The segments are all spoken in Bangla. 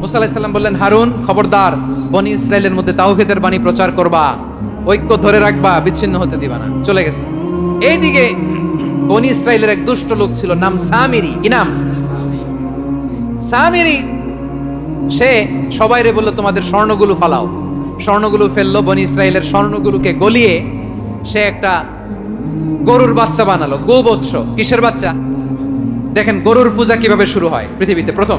মুসা আলাইসাল্লাম বললেন, হারুন, খবরদার, বনি ইসরায়েলের মধ্যে তাওহিদের বাণী প্রচার করবা। ঐক্য ধরে রাখবা, বিচ্ছিন্ন হতে দিবা না। চলে গেছে। এইদিকে বনি ইসরায়েলের এক দুষ্ট লোক ছিল, নাম সামিরি। কি নাম? সামিরি, সে সবাই রে বলল, তোমাদের স্বর্ণগুলো ফালাও। স্বর্ণগুলো ফেলল, বনি ইসরায়েলের স্বর্ণগুলোকে গলিয়ে সে একটা গরুর বাচ্চা বানালো। গোবৎস। কিসের বাচ্চা? দেখেন, গরুর পূজা কীভাবে শুরু হয় পৃথিবীতে? প্রথম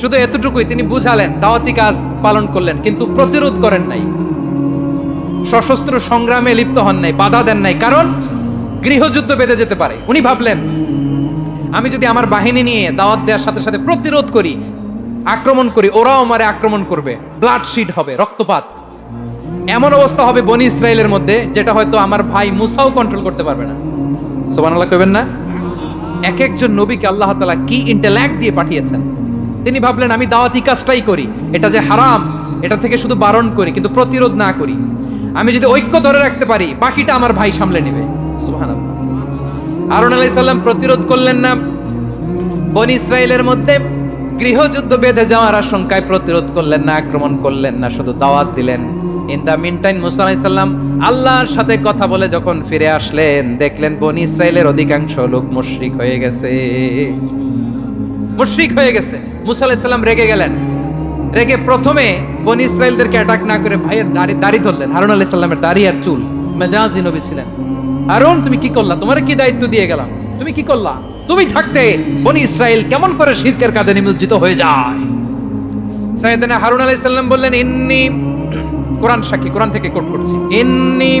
শুধু এতটুকুই তিনি বুঝালেন, দাওয়াতি কাজ পালন করলেন, কিন্তু প্রতিরোধ করেন নাই। সশস্ত্র সংগ্রামে লিপ্ত হন নাই, বাধা দেন নাই, কারণ গৃহযুদ্ধ বেঁধে যেতে পারে। উনি ভাবলেন, আমি যদি আমার বাহিনী নিয়ে দাওয়াত দেওয়ার সাথে সাথে প্রতিরোধ করি, আক্রমণ করি, ওরাও আমারে আক্রমণ করবে। ব্লাড শিট হবে, রক্তপাত। এমন অবস্থা হবে বনি ইসরায়েলের মধ্যে, যেটা হয়তো আমার ভাই মুসাও কন্ট্রোল করতে পারবে না। সোবানাল্লাহ কইবেন না? এক একজন নবীকে আল্লাহ তাআলা কি ইন্টেলেক্ট দিয়ে পাঠিয়েছেন? তিনি ভাবলেন, আমি দাওয়াতি কাজটাই করি। এটা যে হারাম, এটা থেকে শুধু বারণ করি, কিন্তু প্রতিরোধ না করি। আমি যদি ঐক্য ধরে রাখতে পারি, বাকিটা আমার ভাই সামলে নেবে। আরুন আলাইহিস সালাম প্রতিরোধ করলেন না। বনি ইসরায়েলের মধ্যে গৃহযুদ্ধ বেঁধে যাওয়ার আশঙ্কায় প্রতিরোধ করলেন না, আক্রমণ করলেন না, শুধু দাওয়াত দিলেন। ইন দা মিন টাইম মুসা আলাইহিস সালাম আল্লাহর সাথে কথা বলে যখন ফিরে আসলেন, দেখলেন বনি ইসরায়েলের অধিকাংশ লোক মুশরিক হয়ে গেছে। মুশরিক হয়ে গেছে। মুসা আলাইহিস রেগে গেলেন। রেগে প্রথমে বনি ইসরায়েলদেরকে অ্যাটাক না করে ভাইয়ের দাড়ি দাড়ি ধরলেন। হারুন আলাইহিস সালামের দাড়ি আর চুল। মেজাজি নবী ছিলেন। হারুন, তুমি কি করলা? তোমার কি দায়িত্ব দিয়ে গেলাম? তুমি কি করলা? তুমি থাকতে বনি ইসরায়েল কেমন করে শিরকের কাজে নিমজ্জিত হয়ে যায়? সাইয়েদনা হারুন আলাইহিস সালাম বললেন, ইন্নি কোরআন সাক্ষী, কোরআন থেকে কোট করছি। ইন্নি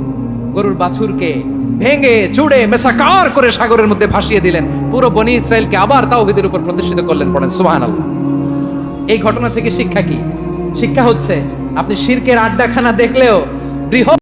গরুর বাছুরকে ভেঙে চুড়ে মেসাকার করে সাগরের মধ্যে ভাসিয়ে দিলেন। পুরো বনি ইসরায়েলকে আবার তাওহিদের উপর প্রতিষ্ঠিত করলেন, পড়েন সুবহানাল্লাহ। এই ঘটনা থেকে শিক্ষা কি? শিক্ষা হচ্ছে, আপনি শিরকের আড্ডাখানা দেখলেও বৃহৎ